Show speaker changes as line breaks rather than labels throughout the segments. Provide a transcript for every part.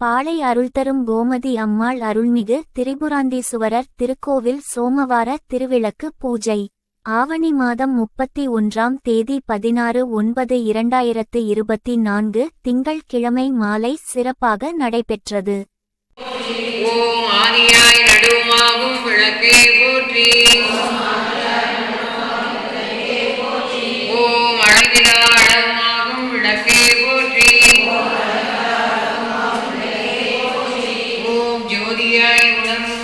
பாளை அருள்தரும் கோமதி அம்மாள் அருள்மிகு திரிபுராந்தீசுவரர் திருக்கோவில் சோமவார திருவிளக்கு பூஜை. ஆவணி மாதம் முப்பத்தி ஒன்றாம் தேதி பதினாறு ஒன்பது இரண்டாயிரத்து இருபத்தி நான்கு திங்கள்கிழமை மாலை சிறப்பாக நடைபெற்றது.
ஓம் ஆதியாய் நடுவுமாகும் விளக்கே போற்றி. ஓம் அழகிலா ஓம் ஜோதியாய்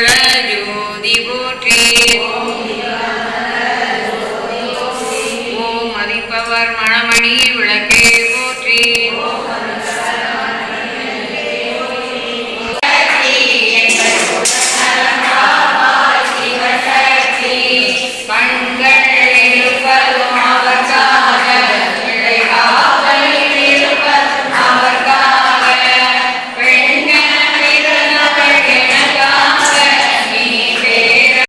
ஜோதி போற்றி. ஓம் மதிப்பவர் மணமணி விளக்கே போற்றி.